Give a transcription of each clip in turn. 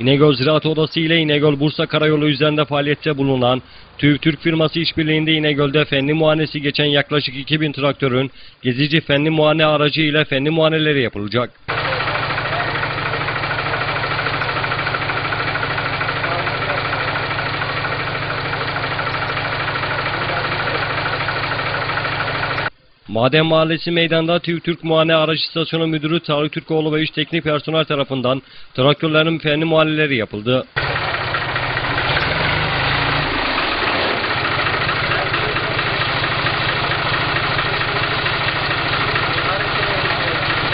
İnegöl Ziraat Odası ile İnegöl Bursa Karayolu üzerinde faaliyette bulunan TÜV Türk firması işbirliğinde İnegöl'de fenli muayenesi geçen yaklaşık 2000 traktörün gezici fenli muayene aracı ile fenli muayeneleri yapılacak. Maden Mahallesi meydanda TÜV Türk Muayene Aracı İstasyonu Müdürü Tarık Türkoğlu ve 3 teknik personel tarafından traktörlerin fenli muayeneleri yapıldı.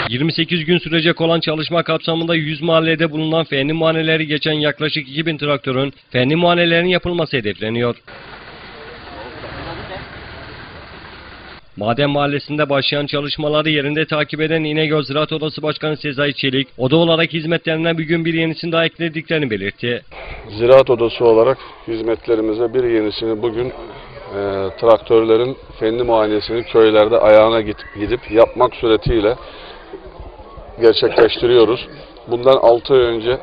...28 gün sürecek olan çalışma kapsamında 100 mahallede bulunan fenli muayeneleri geçen yaklaşık 2000 traktörün fenli muayenelerin yapılması hedefleniyor. Maden Mahallesi'nde başlayan çalışmaları yerinde takip eden İnegöl Ziraat Odası Başkanı Sezai Çelik, oda olarak hizmetlerine bir gün bir yenisini daha eklediklerini belirtti. Ziraat Odası olarak hizmetlerimize bir yenisini bugün e, traktörlerin fenli muayenesini köylerde ayağına git- gidip yapmak suretiyle gerçekleştiriyoruz. Bundan 6 ay önce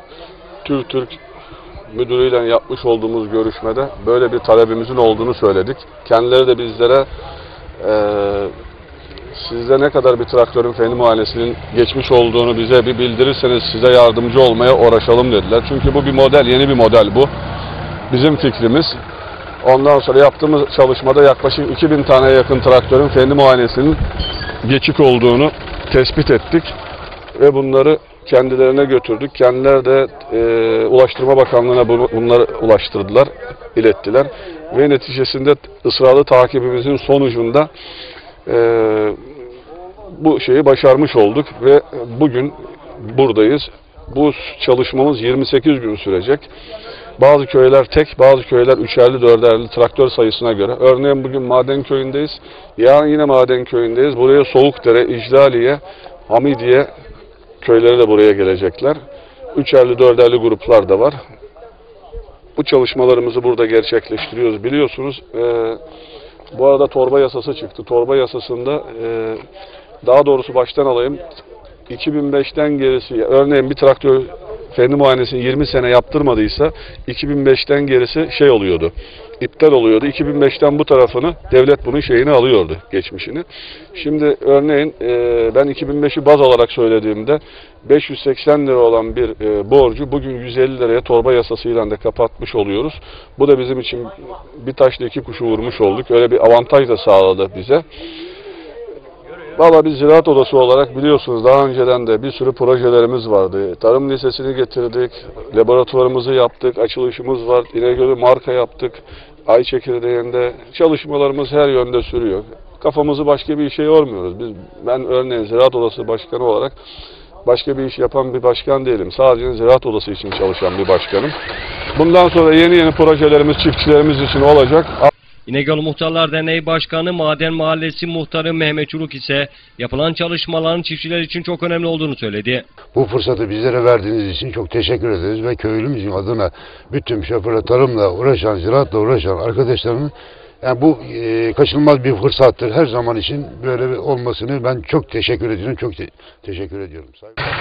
TÜV Türk müdürüyle yapmış olduğumuz görüşmede böyle bir talebimizin olduğunu söyledik. Kendileri de bizlere e, sizde ne kadar bir traktörün fenli muayenesinin geçmiş olduğunu bize bir bildirirseniz size yardımcı olmaya uğraşalım dediler. Çünkü bu bir model, yeni bir model bu. Bizim fikrimiz. Ondan sonra yaptığımız çalışmada yaklaşık 2000 taneye yakın traktörün fenli muayenesinin geçik olduğunu tespit ettik. Ve bunları kendilerine götürdük. Kendileri de e, Ulaştırma Bakanlığı'na bunları ulaştırdılar, ilettiler. Ve neticesinde ısrarlı takibimizin sonucunda e, bu şeyi başarmış olduk ve bugün buradayız. Bu çalışmamız 28 gün sürecek. Bazı köyler tek, bazı köyler üçerli, dörderli traktör sayısına göre. Örneğin bugün Maden Köyü'ndeyiz. Yarın yine Maden Köyü'ndeyiz. Buraya Soğukdere, İclaliye, Hamidiye köyleri de buraya gelecekler. Üçerli, dörderli gruplar da var. Bu çalışmalarımızı burada gerçekleştiriyoruz. Biliyorsunuz eee bu arada torba yasası çıktı. Torba yasasında e, daha doğrusu baştan alayım. 2005'ten gerisi örneğin bir traktör fenli muayenesini 20 sene yaptırmadıysa 2005'ten gerisi şey oluyordu. iptal oluyordu. 2005'ten bu tarafını devlet bunun şeyini alıyordu geçmişini. Şimdi örneğin e, ben 2005'i baz olarak söylediğimde 580 lira olan bir e, borcu bugün 150 liraya torba yasasıyla da kapatmış oluyoruz. Bu da bizim için bir taşla iki kuşu vurmuş olduk. Öyle bir avantaj da sağladı bize. Valla biz ziraat odası olarak biliyorsunuz daha önceden de bir sürü projelerimiz vardı. Tarım lisesini getirdik, laboratuvarımızı yaptık, açılışımız var, İnegöl'ü marka yaptık. Ay çekirdeğinde çalışmalarımız her yönde sürüyor. Kafamızı başka bir işe yormuyoruz. Biz, ben örneğin ziraat odası başkanı olarak başka bir iş yapan bir başkan değilim. Sadece ziraat odası için çalışan bir başkanım. Bundan sonra yeni yeni projelerimiz çiftçilerimiz için olacak. İnegöl Muhtarlar Derneği Başkanı Maden Mahallesi Muhtarı Mehmet Çuluk ise yapılan çalışmaların çiftçiler için çok önemli olduğunu söyledi. Bu fırsatı bizlere verdiğiniz için çok teşekkür ederiz ve köylümüzün adına bütün şoförle tarımla uğraşan, ziraatla uğraşan arkadaşlarımın yani bu e, kaçınılmaz bir fırsattır. Her zaman için böyle olmasını ben çok teşekkür ediyorum. Çok te- teşekkür ediyorum. Saygı-